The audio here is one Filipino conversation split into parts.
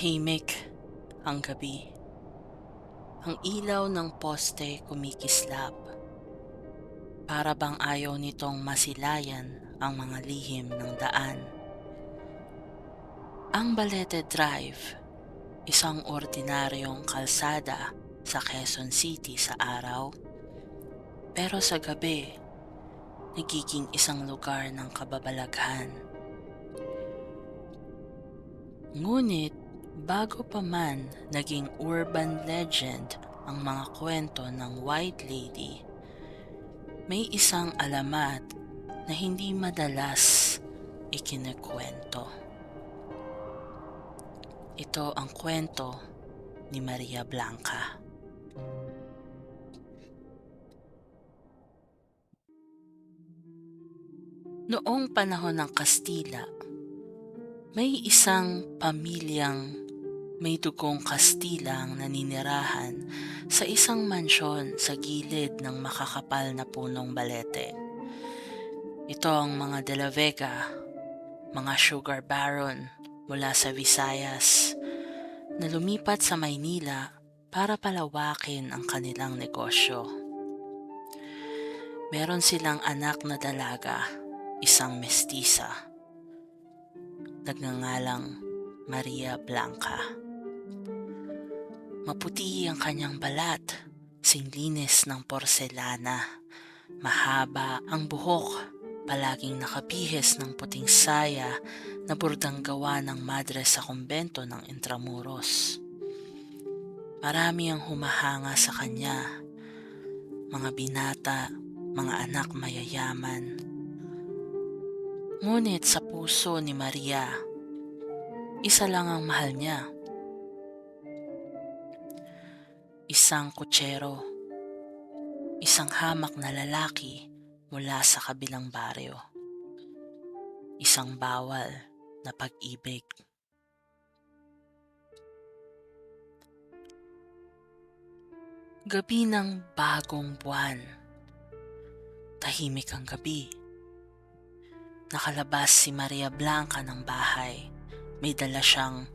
Tahimik ang gabi. Ang ilaw ng poste kumikislap. Para bang ayaw nitong masilayan ang mga lihim ng daan. Ang Balete Drive, isang ordinaryong kalsada sa Quezon City sa araw, pero sa gabi, nagiging isang lugar ng kababalaghan. Ngunit bago pa man naging urban legend ang mga kwento ng White Lady, may isang alamat na hindi madalas ikinikwento. Ito ang kwento ni Maria Blanca. Noong panahon ng Kastila, may isang pamilyang may dugong Kastilang naninirahan sa isang mansyon sa gilid ng makakapal na punong balete. Ito ang mga De La Vega, mga sugar baron mula sa Visayas na lumipat sa Maynila para palawakin ang kanilang negosyo. Meron silang anak na dalaga, isang mestisa nagngangalang Maria Blanca. Maputi ang kanyang balat, singlinis ng porselana. Mahaba ang buhok, palaging nakabihis ng puting saya na burdang gawa ng madre sa kumbento ng Intramuros. Marami ang humahanga sa kanya, mga binata, mga anak mayayaman, Ngunit sa puso ni Maria, isa lang ang mahal niya. Isang kutsero, isang hamak na lalaki mula sa kabilang baryo. Isang bawal na pag-ibig. Gabi ng bagong buwan. Tahimik ang gabi Nakalabas si Maria Blanca ng bahay. May dala siyang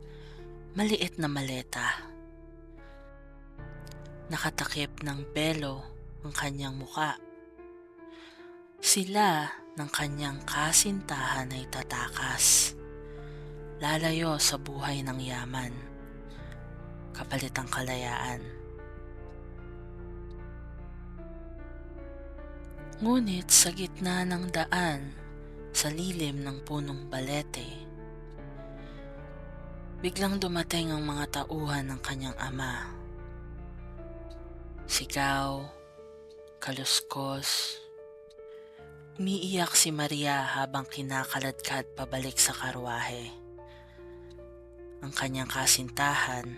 maliit na maleta. Nakatakip ng belo ang kanyang muka. Sila ng kanyang kasintahan ay tatakas. Lalayo sa buhay ng yaman. Kapalit ang kalayaan. Ngunit sa gitna ng daan, sa lilim ng punong balete. Biglang dumating ang mga tauhan ng kanyang ama. Sigaw, kaluskos. Umiiyak si Maria habang kinakaladkad pabalik sa karwahe. Ang kanyang kasintahan,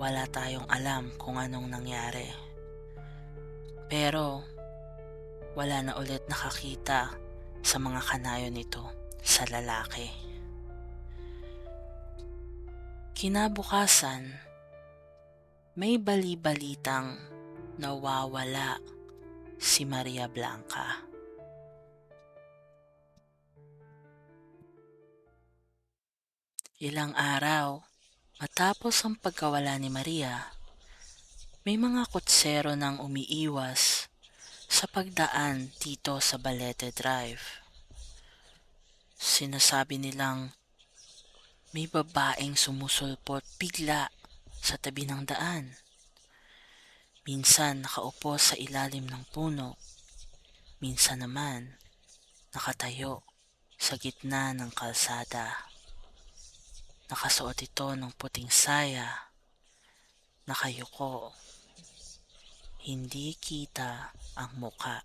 wala tayong alam kung anong nangyari. Pero wala na ulit nakakita sa mga kanayo nito sa lalaki. Kinabukasan, may bali-balitang nawawala si Maria Blanca. Ilang araw, matapos ang pagkawala ni Maria, may mga kutsero nang umiiwas sa pagdaan dito sa Balete Drive. Sinasabi nilang may babaeng sumusulpot bigla sa tabi ng daan. Minsan nakaupo sa ilalim ng puno, minsan naman nakatayo sa gitna ng kalsada. Nakasuot ito ng puting saya, nakayuko hindi kita ang muka.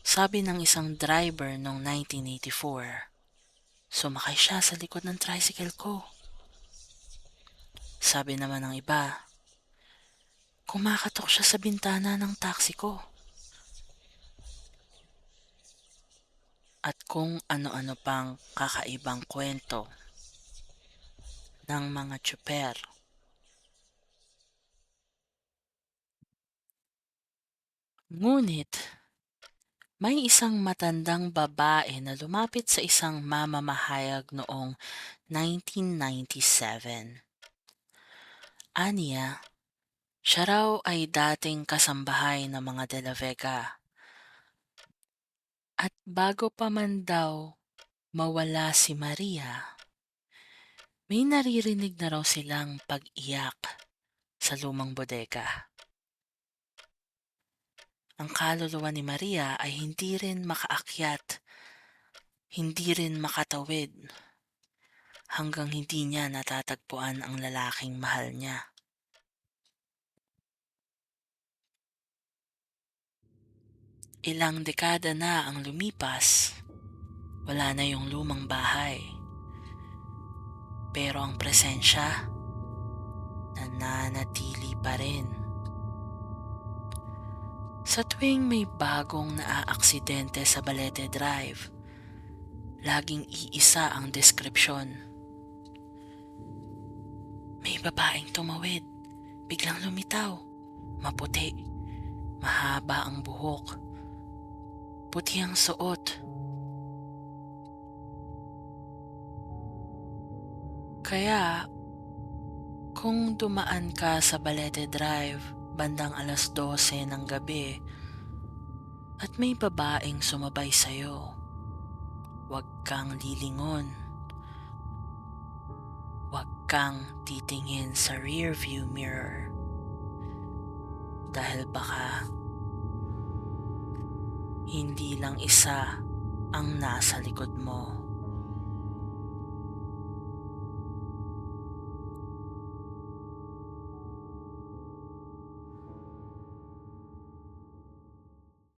Sabi ng isang driver noong 1984, sumakay siya sa likod ng tricycle ko. Sabi naman ng iba, kumakatok siya sa bintana ng taxi ko. At kung ano-ano pang kakaibang kwento ng mga tsuper Ngunit May isang matandang babae na lumapit sa isang mamamahayag noong 1997. Aniya, siya raw ay dating kasambahay ng mga De La Vega. At bago pa man daw mawala si Maria, may naririnig na raw silang pag-iyak sa lumang bodega. Ang kaluluwa ni Maria ay hindi rin makaakyat, hindi rin makatawid, hanggang hindi niya natatagpuan ang lalaking mahal niya. Ilang dekada na ang lumipas, wala na yung lumang bahay. Pero ang presensya, nananatili pa rin. Sa tuwing may bagong naaaksidente sa Balete Drive, laging iisa ang deskripsyon. May babaeng tumawid, biglang lumitaw, maputi, mahaba ang buhok, puti ang suot. Kaya, kung dumaan ka sa Balete Drive bandang alas 12 ng gabi at may babaeng sumabay sa'yo, huwag kang lilingon. Huwag kang titingin sa rear view mirror dahil baka hindi lang isa ang nasa likod mo.